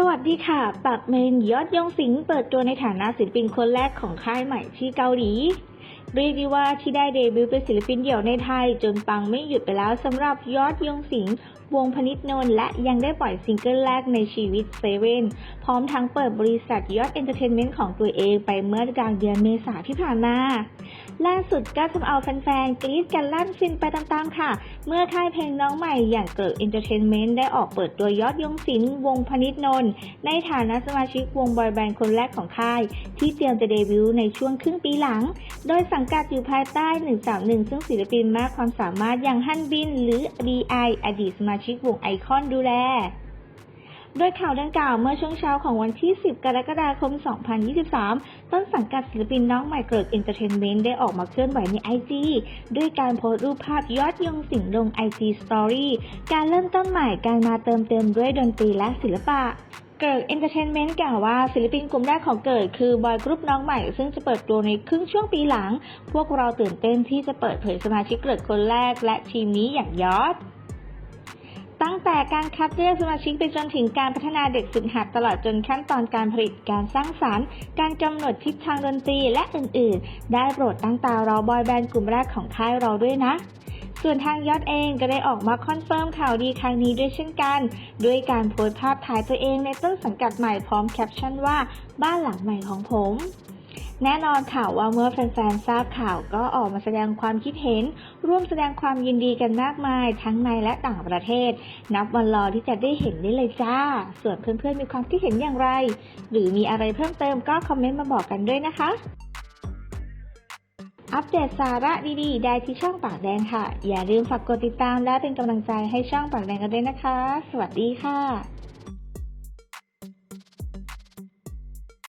สวัสดีค่ะ ปักเมนยอดยงสิงเปิดตัวในฐานะศิลปินคนแรกของค่ายใหม่ที่เกาหลี เรียกได้ว่าที่ได้เดบิวต์เป็นศิลปินเดี่ยวในไทย จนปังไม่หยุดไปแล้วสำหรับยอดยงสิงห์วงพนิษนนท์และยังได้ปล่อยซิงเกิลแรกในชีวิตเซเว่นพร้อมทั้งเปิดบริษัทยอดเอนเตอร์เทนเมนต์ของตัวเองไปเมื่อกลางเดือนเมษาที่ผ่านมา ล่าสุดก็ทำเอาแฟนๆ กรี๊ดกันลั่นฟินไปตามๆค่ะ เมื่อค่ายเพลงน้องใหม่อย่างเกิดเอนเตอร์เทนเมนต์ได้ออกเปิดตัวยอดยงศิลป์วงพนิษนนท์ในฐานะสมาชิกวงบอยแบนด์คนแรกของค่าย ที่เตรียมจะเดบิวต์ในช่วงครึ่งปีหลัง โดยสังกัดอยู่ภายใต้ 131 ซึ่งศิลปินมากความสามารถอย่างฮันบิน หรือ BI อดีตสมาชิกวงไอคอนดูแล โดยข่าวดังกล่าวเมื่อช่วงเช้าของวันที่ 10 กรกฎาคม 2023 ต้นสังกัดศิลปินน้องใหม่เกิดเอนเตอร์เทนเมนต์ได้ออกมาเคลื่อนไหวใน IG ด้วยการโพสต์รูปภาพยอดยงสิงห์ลง IG Story การเริ่มต้นใหม่การมาเติมเต็มด้วยดนตรีและศิลปะ เกิดเอนเตอร์เทนเมนต์กล่าวว่าศิลปินกลุ่มแรกของเกิดคือบอยกรุ๊ปน้องใหม่ ซึ่งจะเปิดตัวในครึ่งช่วงปีหลัง พวกเราตื่นเต้นที่จะเปิดเผยสมาชิกเกิดคนแรกและทีมนี้อย่างยอดตั้งแต่การคัดเลือกสมาชิกไปจนถึงการพัฒนาเด็กฝึกหัดตลอดจนขั้นตอนการผลิตการสร้างสารรค์ การกำหนดทิศทางดนตรีและอื่นๆ ได้โปรดตั้งตารอบอยแบนด์กลุ่มแรกของค่ายเราด้วยนะ ส่วนทางยอดเองก็ได้ออกมาคอนเฟิร์มข่าวดีครั้งนี้ด้วยเช่นกัน ด้วยการโพสต์ภาพถ่ายตัวเองในต้นสังกัดใหม่พร้อมแคปชั่นว่าบ้านหลังใหม่ของผมแน่นอนข่าวว่าเมื่อแฟนๆ ทราบข่าวก็ออกมาแสดงความคิดเห็น ร่วมแสดงความยินดีกันมากมาย ทั้งในและต่างประเทศ นับวันรอที่จะได้เห็นได้เลยจ้า ส่วนเพื่อนๆ มีความคิดเห็นอย่างไร หรือมีอะไรเพิ่มเติมก็คอมเมนต์มาบอกกันด้วยนะคะ อัปเดตสาระดีๆ ได้ที่ช่องปากแดงค่ะ อย่าลืมฝากกดติดตามและเป็นกำลังใจให้ช่องปากแดงกันด้วยนะคะ สวัสดีค่ะ